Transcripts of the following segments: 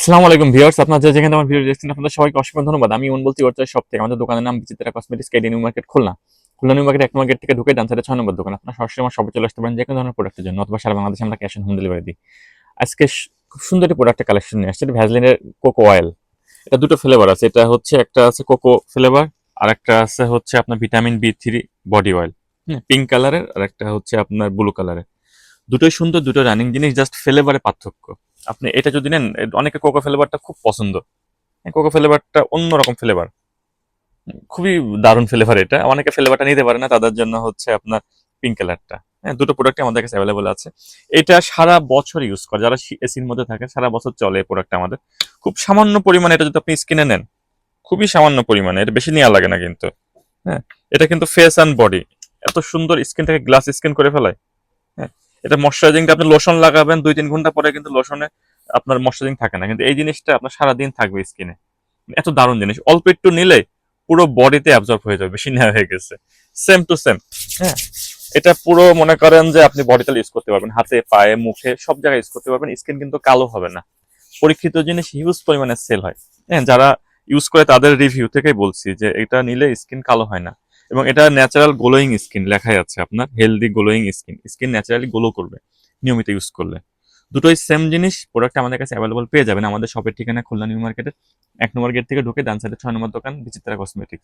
আসসালামু আলাইকুম ভিউয়ার্স, আপনারা যে যেখানে আমার ভিডিও দেখছেন, আপনাদের সবাইকে অসংখ্য ধন্যবাদ। আমি ইমন বলছি ওর সব থেকে আমাদের দোকানের নাম Bichitra cosmetics KD new market Khulna. Khulna new market এক নম্বর গেট থেকে ঢুকে ডান সাইডে ছয় নম্বর দোকান। আপনার সরাসরি আমার সবাই চলে আসতে পারেন যে কোনো ধরনের প্রোডাক্টের জন্য, অথবা সারা বাংলাদেশে আমরা ক্যাশ অন হোম ডেলিভারি দিই। আজকে খুব সুন্দর একটি প্রোডাক্টের কালেকশন নিয়ে আসছে ভ্যাজলিনের কোকো অয়েল এটা দুটো ফ্লেভার আছে, এটা হচ্ছে, একটা আছে কোকো ফ্লেভার আর একটা আছে হচ্ছে আপনার vitamin B three body oil হ্যাঁ পিঙ্ক কালারের আর একটা হচ্ছে আপনার ব্লু কালারের দুটোই সুন্দর, দুটো রানিং জিনিস জাস্ট ফ্লেভারে পার্থক্য। আপনি এটা যদি নেন অনেকে কোকো ফ্লেভারটা খুব পছন্দ। কোকো ফ্লেভারটা অন্যরকম ফ্লেভার খুবই দারুণ ফ্লেভার এটা। অনেকে ফ্লেভারটা নিতে পারে না, তাদের জন্য হচ্ছে আপনার পিঙ্ক কালারটা হ্যাঁ দুটো প্রোডাক্টই আমাদের কাছে অ্যাভেলেবল আছে। এটা সারা বছর ইউজ করে। যারা এসির মধ্যে থাকে সারা বছর চলে এই প্রোডাক্ট আমাদের। খুব সামান্য পরিমাণে এটা যদি আপনি স্কিনে নেন, খুবই সামান্য পরিমাণে। এটা বেশি নেওয়া লাগে না কিন্তু। হ্যাঁ এটা কিন্তু ফেস অ্যান্ড বডি এত সুন্দর স্কিনটাকে গ্লাস স্কিন করে ফেলায়। হ্যাঁ এটা ময়শ্চারাইজিংটা আপনি লোশন লাগাবেন দুই তিন ঘণ্টা পরে কিন্তু লোশনে আপনার ময়শ্চারাইজিং থাকে না। কিন্তু এই জিনিসটা আপনার সারাদিন থাকবে স্কিনে এত দারুণ জিনিস। অল্প একটু নিলে পুরো বডিতে অ্যাবজর্ব হয়ে যাবে বেশি নেওয়া হয়ে গেছে। সেম টু সেম হ্যাঁ? এটা পুরো মনে করেন যে আপনি বডিতে ইউজ করতে পারবেন। হাতে, পায়ে, মুখে সব জায়গায় ইউজ করতে পারবেন। স্কিন কিন্তু কালো হবে না। পরীক্ষিত জিনিস হিউজ পরিমাণে সেল হয়। হ্যাঁ যারা ইউজ করে তাদের রিভিউ থেকেই বলছি যে এটা নিলে স্কিন কালো হয় না। এবং এটা ন্যাচারাল গ্লোয়িং স্কিন লেখাই আছে আপনার healthy glowing skin skin naturally glow করবে নিয়মিত ইউজ করলে। দুটোই সেম জিনিস প্রোডাক্ট আমাদের কাছে অ্যাভেলেবল পেয়ে যাবেন। আমাদের শপের ঠিকানা খুলনা নিউ মার্কেটের এক নম্বর গেট থেকে ঢুকে ডান সাইডে ছয় নম্বর দোকান, বিচিত্রা কসমেটিক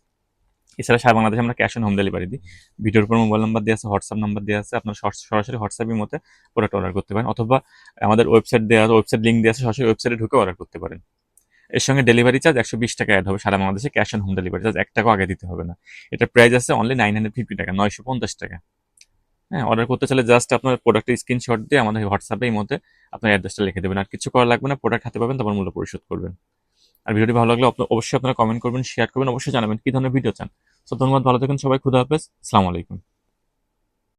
এছাড়া সারা বাংলাদেশে আমরা ক্যাশ অন হোম ডেলিভারি দিই। ভিডিওর উপর মোবাইল নাম্বার দেওয়া আছে হোয়াটসঅ্যাপ নাম্বার দেওয়া আছে, আপনার সর- সরাসরি হোয়াটসঅ্যাপের মধ্যে প্রোডাক্ট অর্ডার করতে পারেন। অথবা আমাদের ওয়েবসাইট দেওয়া ওয়েবসাইট লিঙ্ক দেওয়া আছে, সরাসরি ওয়েবসাইটে ঢুকে অর্ডার করতে পারেন। এর সঙ্গে ডেলিভারি চার্জ একশো বিশ টাকা অ্যাড হবে। সারা বাংলাদেশে cash on home delivery charge এক টাকাও আগে দিতে হবে না। এটা প্রাইস আছে অনলি নাইন হান্ড্রেড ফিফটি টাকা, নয়শো পঞ্চাশ টাকা। হ্যাঁ অর্ডার করতে চাইলে জাস্ট আপনার প্রোডাক্টের স্ক্রিনশট দিয়ে আমাদের হোয়াটসঅ্যাপে এই মধ্যে আপনার অ্যাড্রেসটা লিখে দেবেন। আর কিছু করা লাগবে না প্রোডাক্ট হাতে পাবেন, তারপর মূল্য পরিশোধ করবেন। আর ভিডিওটি ভালো লাগলে অবশ্যই আপনারা কমেন্ট করবেন শেয়ার করবেন, অবশ্যই জানাবেন কী ধরনের ভিডিও চান। সো ধন্যবাদ, ভালো থাকুন সবাই, খুদা হাফেজ আসসালামু আলাইকুম।